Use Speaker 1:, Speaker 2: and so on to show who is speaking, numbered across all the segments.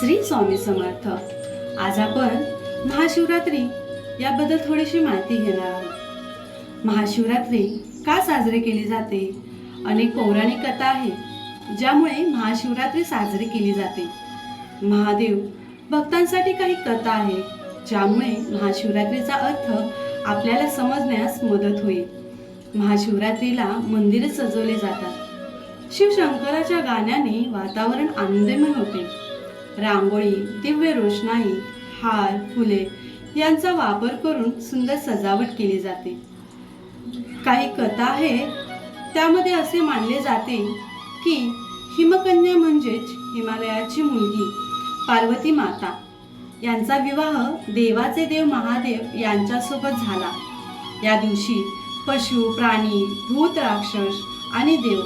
Speaker 1: श्री स्वामी समर्थ. आज आपण महाशिवरात्री याबद्दल थोडीशी माहिती घेणार आहोत. महाशिवरात्री का साजरी केली जाते? अनेक पौराणिक कथा आहेत ज्यामुळे महाशिवरात्री साजरी केली जाते. महादेव भक्तांसाठी काही कथा आहेत ज्यामुळे महाशिवरात्रीचा अर्थ आपल्याला समजण्यास मदत होईल. महाशिवरात्रीला मंदिरे सजवले जातात. शिवशंकराच्या गाण्याने वातावरण आनंदमय होते. रांगोळी दिव्य रोषणाई हार फुले यांचा वापर करून सुंदर सजावट केली जाते. काही कथा आहेत त्यामध्ये असे मानले जाते की हिमकन्या म्हणजेच हिमालयाची मुलगी पार्वती माता. यांचा विवाह देवाचे देव महादेव यांच्यासोबत झाला. या दिवशी पशु प्राणी भूत राक्षस आणि देव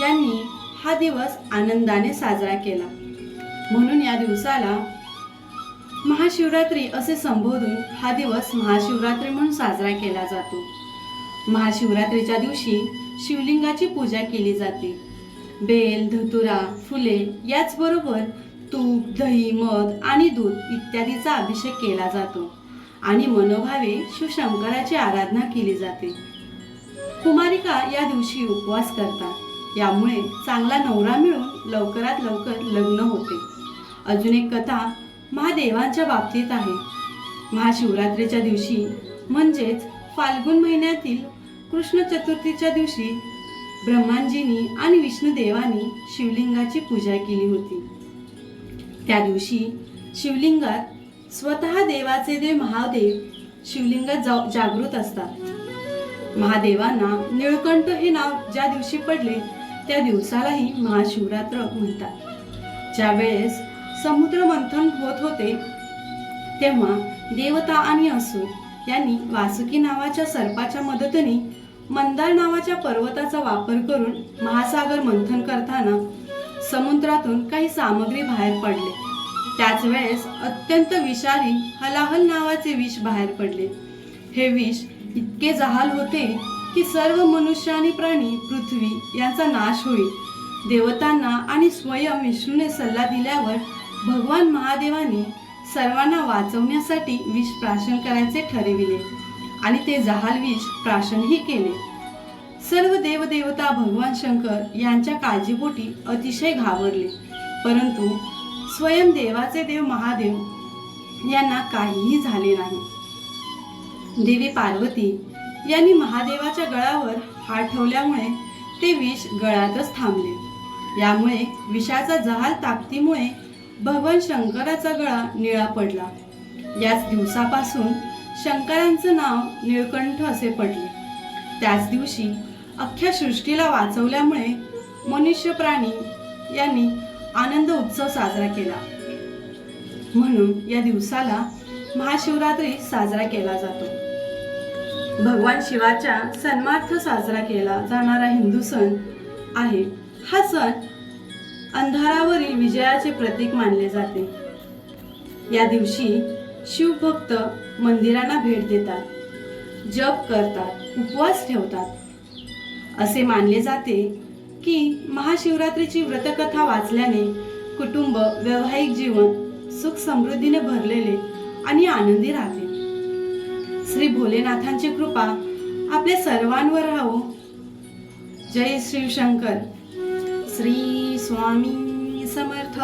Speaker 1: यांनी हा दिवस आनंदाने साजरा केला. म्हणून या दिवसाला महाशिवरात्री असे संबोधून हा दिवस महाशिवरात्री म्हणून साजरा केला जातो. महाशिवरात्रीच्या दिवशी शिवलिंगाची पूजा केली जाते. बेल धतुरा फुले याचबरोबर तूप दही मध आणि दूध इत्यादीचा अभिषेक केला जातो आणि मनोभावे शिवशंकराची आराधना केली जाते. कुमारिका या दिवशी उपवास करतात. यामुळे चांगला नवरा मिळून लवकरात लवकर लग्न होते. अजून एक कथा महादेवांच्या बाबतीत आहे. महाशिवरात्रीच्या दिवशी म्हणजेच फाल्गुन महिन्यातील कृष्ण चतुर्थीच्या दिवशी ब्रह्मांजीनी आणि विष्णुदेवानी शिवलिंगाची पूजा केली होती. त्या दिवशी शिवलिंगात स्वतः देवाचे देव महादेव शिवलिंगात जा- जागृत असतात. महादेवांना निळकंठ हे नाव ज्या दिवशी पडले त्या दिवसालाही महाशिवरात्र म्हणतात. ज्यावेळेस समुद्र मंथन होत होते तेव्हा देवता आणि असुर यांनी वासुकी नावाच्या सर्पाच्या मदतीने मंदार नावाच्या पर्वताचा वापर करून महासागर मंथन करताना समुद्रातून काही सामग्री बाहेर पडले. त्याच वेळेस अत्यंत विषारी हलाहल नावाचे विष बाहेर पडले. हे विष इतके जहाल होते की सर्व मनुष्य आणि प्राणी पृथ्वी यांचा नाश होईल. देवतांना आणि स्वयं विष्णूने सल्ला दिल्यावर भगवान महादेवाने सर्वांना वाचवण्यासाठी विष प्राशन करायचे ठरविले. आणि ते जहाल विष प्राशनही केले. सर्व देवदेवता भगवान शंकर यांच्या काळजीपोटी अतिशय घाबरले. परंतु स्वयं देवाचे देव महादेव यांना काहीही झाले नाही. देवी पार्वती यांनी महादेवाच्या गळावर हात ठेवल्यामुळे ते विष गळ्यातच थांबले. यामुळे विषाचा जहाल ताकदीमुळे भगवान शंकराचा गळा निळा पडला. याच दिवसापासून शंकरांचं नाव निळकंठ असे पडले. त्याच दिवशी अख्ख्या सृष्टीला वाचवल्यामुळे मनुष्य प्राणी यांनी आनंद उत्सव साजरा केला. म्हणून या दिवसाला महाशिवरात्री साजरा केला जातो. भगवान शिवाच्या सन्मार्थ साजरा केला जाणारा हिंदू सण आहे हा सण अंधारावरील विजयाचे प्रतीक मानले जाते. या दिवशी शिवभक्त मंदिरांना भेट देतात. जप करतात उपवास ठेवतात. असे मानले जाते की महाशिवरात्रीची व्रतकथा वाचल्याने कुटुंब वैवाहिक जीवन सुख समृद्धीने भरलेले आणि आनंदी राहते. श्री भोलेनाथांची कृपा आपल्या सर्वांवर राहो. जय शिवशंकर श्री स्वामी समर्थ।